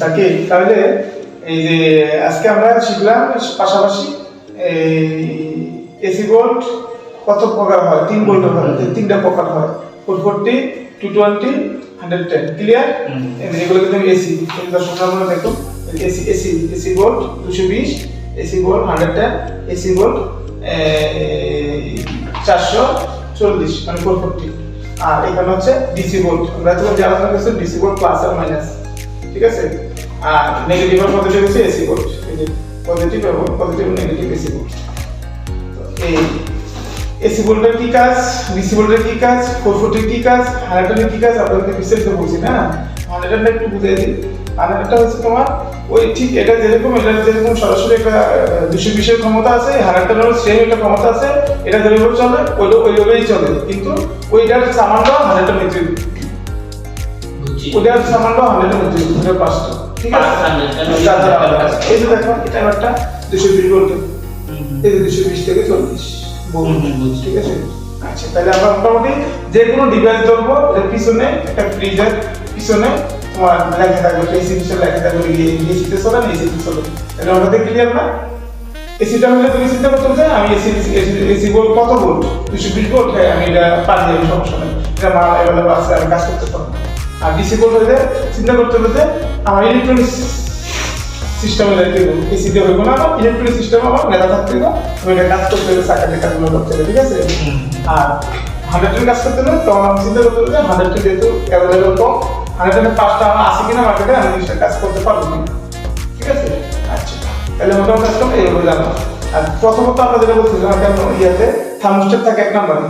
Psaki তাহলে এই যে আজকে আমরা শিখলাম পাশাপাশি এসি বোল্ট কত প্রকার হয়? তিন ভোল্টের হয়। তিনটা প্রকার হয়। Four forty two twenty hundred ten clear এগুলো কিন্তু এসি দর্শক আমরা দেখুন এসি এসি এসি বোল্ট দুশো বিশ AC volt hundred ten AC volt চারশো চল্লিশ মানে ফোর ফোরটি আর এখানে হচ্ছে ডিসি বোল্ট আমরা তখন যে আলোচনা করছি ডিসি বোল্ট প্লাস আর মাইনাস ঠিক আছে? আর নেগেটিভ আর পজিটিভ এসি এই যে পজিটিভ এবং পজিটিভ নেগেটিভ এসি বোল্ট এই এসি বোল্টের কি কাজ? ডিসি বোল্টের কি কাজ? ফোর ফুটের কি কাজ? হান্ড্রেডের কি কাজ? আপনাদের বিস্তারিত বলছি, না? হান্ড্রেডটা একটু বুঝিয়ে দিই। হান্ড্রেডটা হচ্ছে তোমার, ওই ঠিক এটা যেরকম এটা যেরকম সরাসরি একটা দুশো বিশের ক্ষমতা আছে হান্ড্রেডটার সেম একটা ক্ষমতা আছে, এটা যেভাবে চলে ওইটা ওইভাবেই চলে। কিন্তু ওইটার সামানটা হান্ড্রেডটা নিচে হান্ড্রেডটা নিচে ওইটার পাঁচটা। ঠিক আছে। এই যে দেখো এটা একটা দুশো বিশ হুম। এই যে দুশো বিশ থেকে চল্লিশ। ঠিক আছে? আচ্ছা তাহলে আমরা মোটামুটি যে কোনো ডিভাইস ধরবো এর পিছনে একটা ফ্রিজের পিছনে তোমার লেখা থাকবে এসি পিছনে লেখা থাকবে এসিতে চলে না এসিতে চলে। তাহলে ক্লিয়ার না? এসিটা হলে তুমি চিন্তা করতে যে আমি এসি এসি বল কত ভোল্ট দুশো বিশ ভোল্ট হ্যাঁ আমি এটা পারি যাব সমস্যা নেই। এটা মাল আছে আমি কাজ করতে পারব। আর ডিসি ভোল্ট হলে চিন্তা করতে হবে আমার ইলেকট্রনিক্স সিস্টেমে লাগতে হবে এসি দিয়ে হইব না আমার ইলেকট্রনিক সিস্টেম আমার মেলা থাকতে হবে। আমি এটা কাজ করতে হবে সার্কিটের কাজগুলো করতে হবে ঠিক আছে। আর হান্ড্রেডের কাজ করতে হলে তখন আমি চিন্তা করতে হবে যে হান্ড্রেডটা যেহেতু অ্যাভেলেবল কম হান্ড্রেডের পাঁচটা আমার আছে কিনা মার্কেটে আমি জিনিসটা কাজ করতে পারব কিনা ঠিক আছে? আচ্ছা। তাহলে মোটামুটি কাজ করব এইভাবে জানো। আর প্রথমত আমরা যেটা বলছিলাম কেন ইয়াতে থার্মোস্টেট থাকে এক নম্বরে।